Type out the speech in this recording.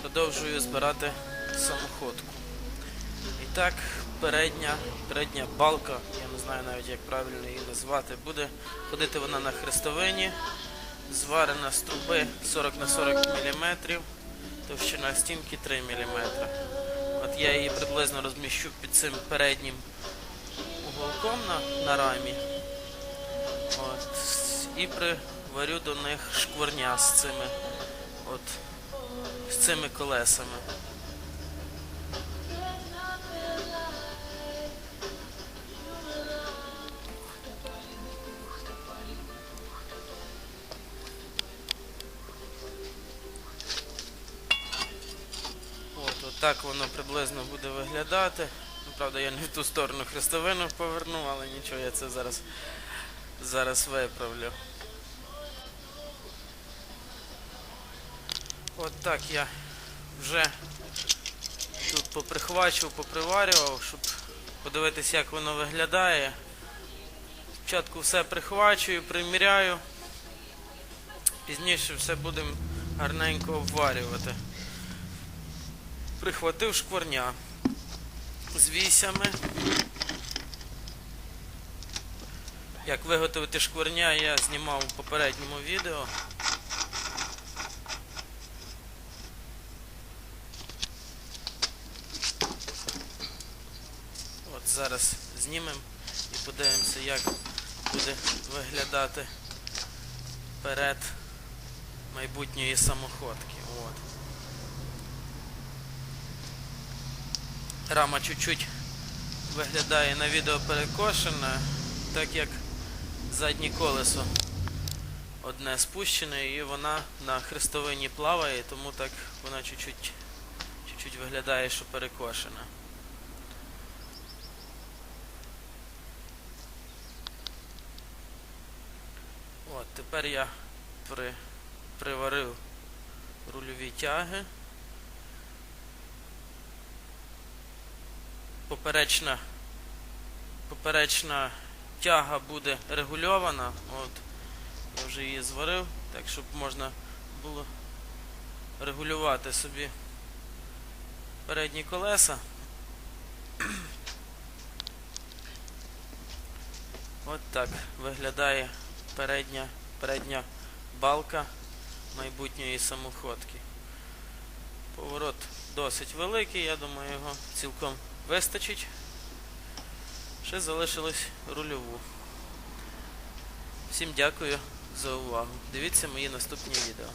продовжую збирати самоходку. І так, передня, передня балка, я не знаю навіть як правильно її назвати, буде ходити вона на хрестовині, зварена з труби 40 на 40 мм, товщина стінки 3 мм. От я її приблизно розміщу під цим переднім уголком на, на рамі. От, і приварю до них шкварня з цими, от, з цими колесами. От, так воно приблизно буде виглядати. Ну, правда, я не в ту сторону хрестовину поверну, але нічого, я це зараз, зараз виправлю. От так я вже тут поприхвачував, поприварював, щоб подивитися, як воно виглядає. Спочатку все прихвачую, приміряю. Пізніше все будемо гарненько обварювати. Прихватив шкварня з вісями. Як виготовити шкварня, я знімав у попередньому відео. Зараз знімемо і подивимося, як буде виглядати перед майбутньої самоходки. От. Рама чуть-чуть виглядає на відео перекошена, так як заднє колесо одне спущене і вона на хрестовині плаває, тому так вона чуть-чуть виглядає, що перекошена. От, тепер я при, приварив рульові тяги. Поперечна, поперечна тяга буде регульована. От, я вже її зварив, так щоб можна було регулювати собі передні колеса. От так виглядає передня, передня балка майбутньої самоходки. Поворот досить великий, я думаю, його цілком вистачить. Ще залишилось рульову. Всім дякую за увагу. Дивіться мої наступні відео.